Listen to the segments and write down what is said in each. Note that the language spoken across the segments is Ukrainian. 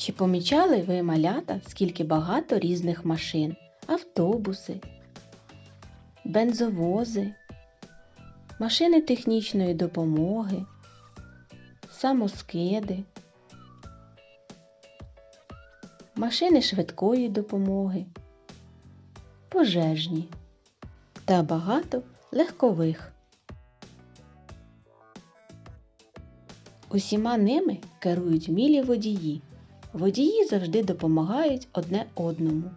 Чи помічали ви малята, скільки багато різних машин? Автобуси, бензовози, машини технічної допомоги, самоскиди, машини швидкої допомоги, пожежні та багато легкових. Усіма ними керують вмілі водії. Водії завжди допомагають одне одному.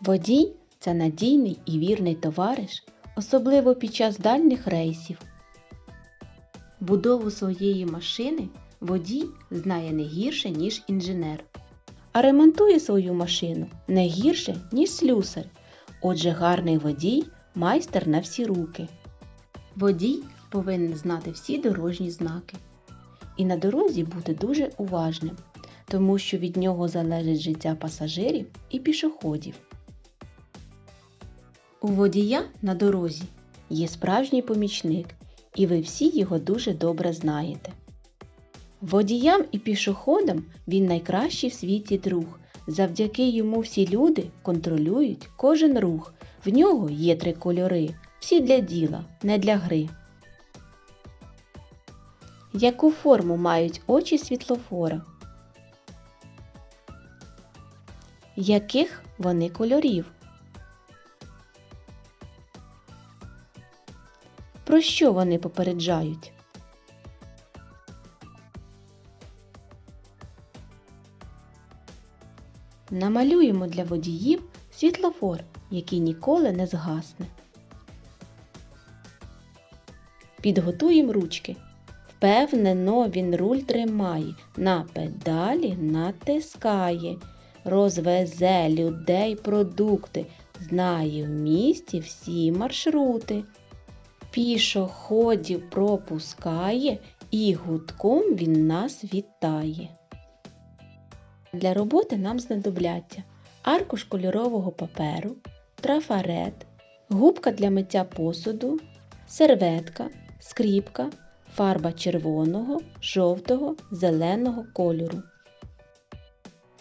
Водій це надійний і вірний товариш, особливо під час дальніх рейсів. Будову своєї машини водій знає не гірше, ніж інженер, а ремонтує свою машину не гірше, ніж слюсар. Отже, гарний водій майстер на всі руки. Водій повинен знати всі дорожні знаки і на дорозі бути дуже уважним, тому що від нього залежить життя пасажирів і пішоходів. У водія на дорозі є справжній помічник, і ви всі його дуже добре знаєте. Водіям і пішоходам він найкращий в світі друг. Завдяки йому всі люди контролюють кожен рух. В нього є три кольори, всі для діла, не для гри. Яку форму мають очі світлофора? Яких вони кольорів? Про що вони попереджають? Намалюємо для водіїв світлофор, який ніколи не згасне. Підготуємо ручки. Впевнено він руль тримає, на педалі натискає, розвезе людей продукти, знає в місті всі маршрути. Пішоходів пропускає і гудком він нас вітає. Для роботи нам знадобляться аркуш кольорового паперу, трафарет, губка для миття посуду, серветка, скріпка, фарба червоного, жовтого, зеленого кольору.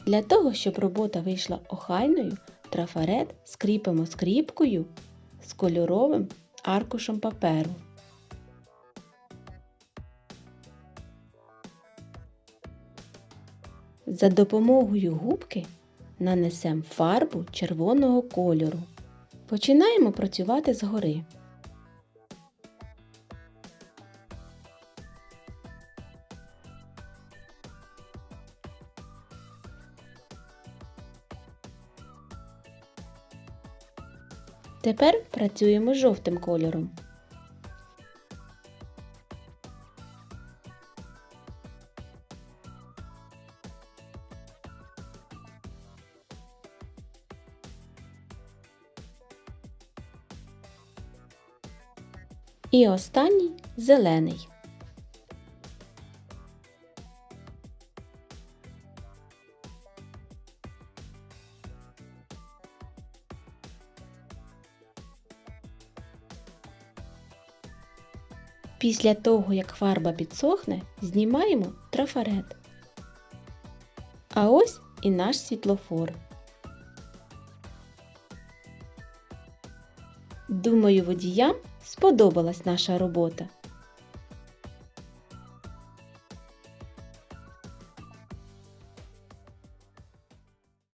Для того, щоб робота вийшла охайною, трафарет скріпимо скріпкою з кольоровим аркушем паперу. За допомогою губки нанесемо фарбу червоного кольору. Починаємо працювати згори. Тепер працюємо з жовтим кольором. І останній зелений. Після того, як фарба підсохне, знімаємо трафарет. А ось і наш світлофор. Думаю, водіям сподобалась наша робота.